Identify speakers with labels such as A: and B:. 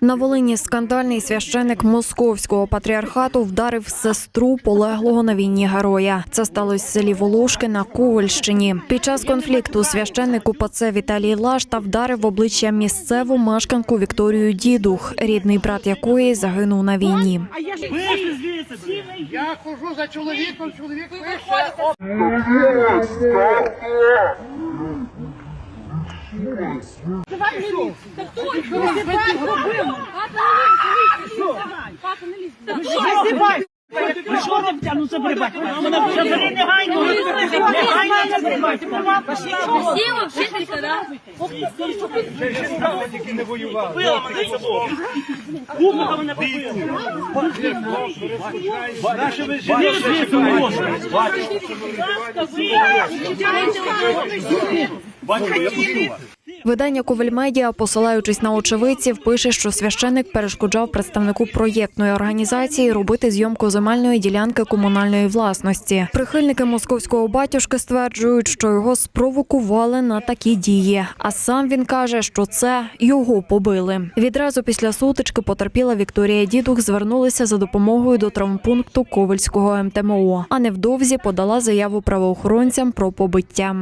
A: На Волині скандальний священник московського патріархату вдарив сестру полеглого на війні героя. Це сталося в селі Волошки на Ковальщині. Під час конфлікту священник УПЦ Віталій Лашта вдарив в обличчя місцеву мешканку Вікторію Дідух, рідний брат якої загинув на війні.
B: Я хожу за чоловіком, чоловік пише.
C: Ви що робите? Ну забирайте. Забери негайно. Негайно забирайте.
D: Красиво, вчителька, да?
C: Побила мене цього. Кумова мене побила. Іди звідси, Боже.
A: Видання Ковельмедіа, посилаючись на очевидців, пише, що священник перешкоджав представнику проєктної організації робити зйомку земельної ділянки комунальної власності. Прихильники московського батюшки стверджують, що його спровокували на такі дії. А сам він каже, що це його побили. Відразу після сутички потерпіла Вікторія Дідух звернулася за допомогою до травмпункту Ковельського МТМО, а невдовзі подала заяву правоохоронцям про побиття.